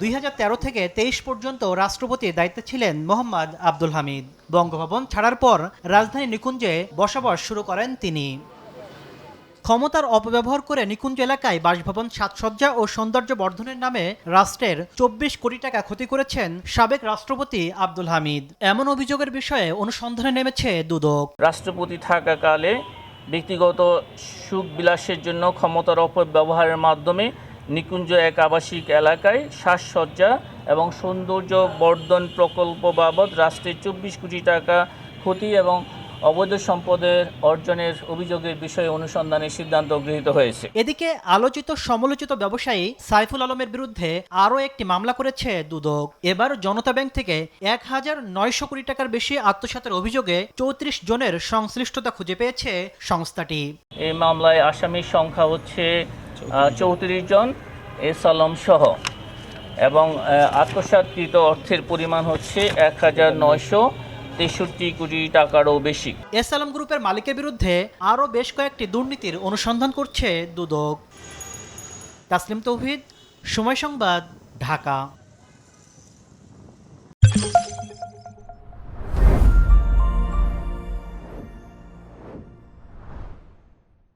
দুই হাজার তেরো থেকে তেইশ পর্যন্ত রাষ্ট্রপতির দায়িত্বে ছিলেন মোহাম্মদ আব্দুল হামিদ। বঙ্গভবন ছাড়ার পর রাজধানী নিকুঞ্জে বসবাস শুরু করেন তিনি। ক্ষমতার অপব্যবহার করে নিকুঞ্জ এলাকায় বাসভবন সাজসজ্জা ও সৌন্দর্য বর্ধনের নামে রাষ্ট্রের চব্বিশ কোটি টাকা ক্ষতি করেছেন সাবেক রাষ্ট্রপতি আব্দুল হামিদ। এমন অভিযোগের বিষয়ে অনুসন্ধানে নেমেছে দুদক। রাষ্ট্রপতি থাকাকালে ব্যক্তিগত সুখ বিলাসের জন্য ক্ষমতার অপব্যবহারের মাধ্যমে নিকুঞ্জ এক আবাসিক এলাকায় সাজসজ্জা এবং সৌন্দর্য বর্ধন প্রকল্প বাবদ রাষ্ট্রের চব্বিশ কোটি টাকা ক্ষতি এবং অবৈধ সম্পদের অর্জনের অভিযোগের বিষয়ে অনুসন্ধানের সিদ্ধান্ত গৃহীত হয়েছে। এদিকে আলোচিত সমালোচিত ব্যবসায়ী সাইফুল আলমের বিরুদ্ধে আরও একটি মামলা করেছে দুদক। এবার জনতা ব্যাংক থেকে এক হাজার নয়শো কোটি টাকার বেশি আত্মসাতের অভিযোগে চৌত্রিশ জনের সংশ্লিষ্টতা খুঁজে পেয়েছে সংস্থাটি। এই মামলায় আসামির সংখ্যা হচ্ছে চৌত্রিশ জন। এসালম সহ। এবং আত্মসাতকৃত অর্থের পরিমাণ হচ্ছে এক হাজার নয়শো তেষট্টি কোটি টাকারও বেশি। এসালম গ্রুপের মালিকের বিরুদ্ধে আরও বেশ কয়েকটি দুর্নীতির অনুসন্ধান করছে দুদক। তাসলিম তৌহিদ সময় সংবাদ ঢাকা।